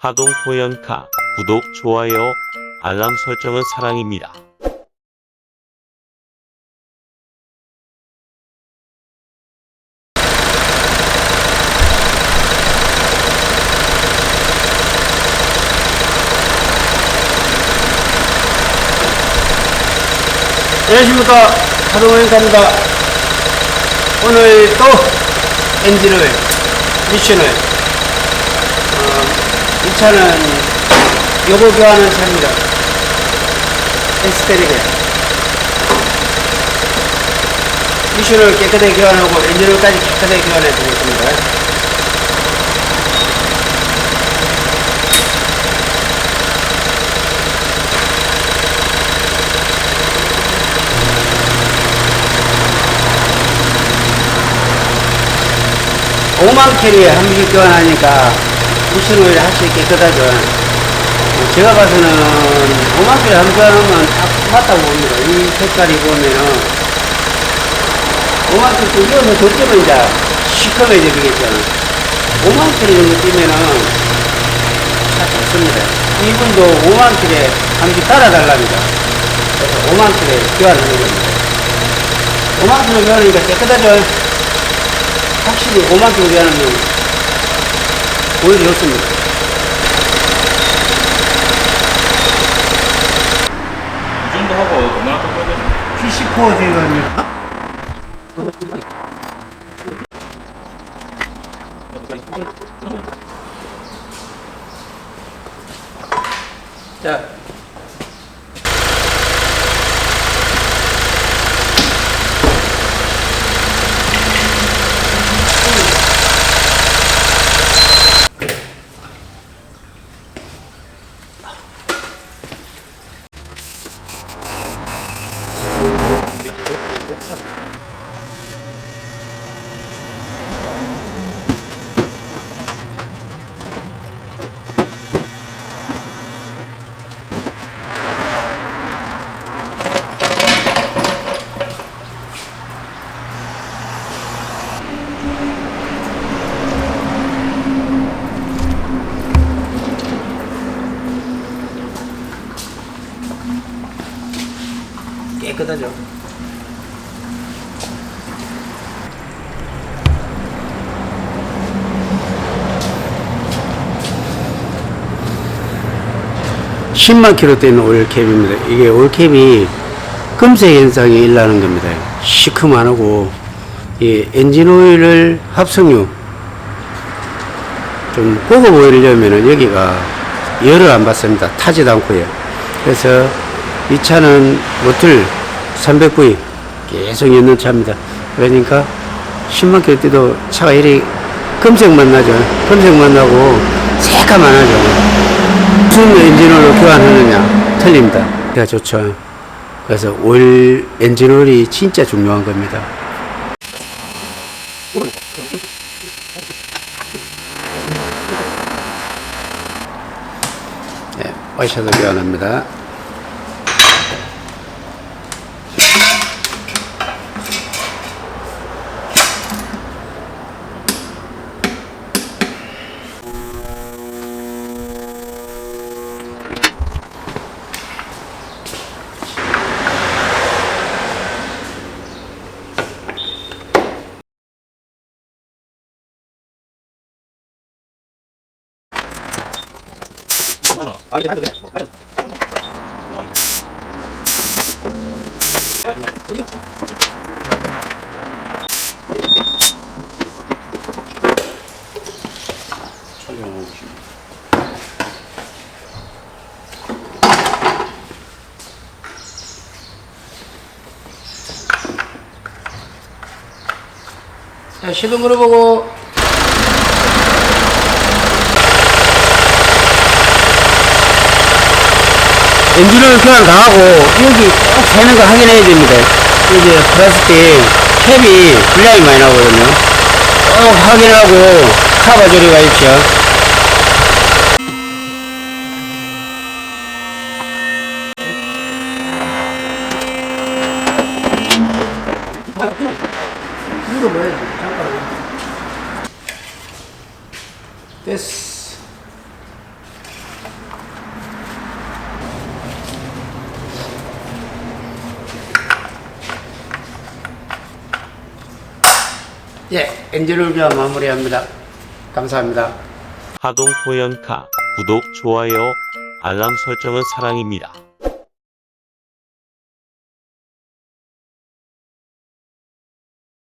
하동 호연카 구독, 좋아요, 알람 설정은 사랑입니다. 안녕하십니까 하동원입니다 오늘 또 엔진을 미션을 어, 이 차는 요거 교환하는 차입니다 에스테리게 미션을 깨끗하게 교환하고 엔진을까지 깨끗하게 교환해 드리겠습니다. 오만 캐리에 한 번씩 교환하니까 미션 오일 확실히 깨끗하죠. 어, 제가 봐서는 번 교환하면 딱 맞다고 봅니다. 이 색깔이 보면은 캐리 또 이어서 더 뛰면 이제 시커매져. 오만 캐리 정도 뛰면은 차 좋습니다. 이분도 오만 캐리에 한 번씩 따라달랍니다. 그래서 오만 캐리 교환하는 겁니다. 오만 캐리 교환하니까 깨끗하죠. 확실히 5만 킬로 하면 좋습니다. 이 정도 하고 얼마나 더 걸리나? PC4 제거입니다. 자. 깨끗하죠. (10만) 킬로 되는 올캡입니다. 이게 올캡이 금색 현상이 일어나는 겁니다. 시큼안하고 이 엔진 오일을 합성유 좀 고급 오일이려면은 여기가 열을 안 받습니다. 타지도 않고요. 그래서 이 차는 모틀 300V 계속 있는 차입니다. 그러니까 10만 킬로 뛰도 차가 이리 금색만 나죠. 금색만 나고 새까만 하죠. 무슨 엔진오일로 교환하느냐? 틀립니다. 그가 좋죠. 그래서 오일, 엔진오일이 진짜 중요한 겁니다. 네, 와이셔도 교환합니다. 자, 시동 걸어보고. 엔진을 교환 다 하고, 여기 꼭 새는 거 확인해야 됩니다. 이제 플라스틱 캡이 분량이 많이 나거든요. 꼭 확인하고, 카바 조리가 있죠. 됐어. 예, 위한 마무리합니다. 감사합니다. 하동 호연카 구독, 좋아요, 알람 설정은 사랑입니다.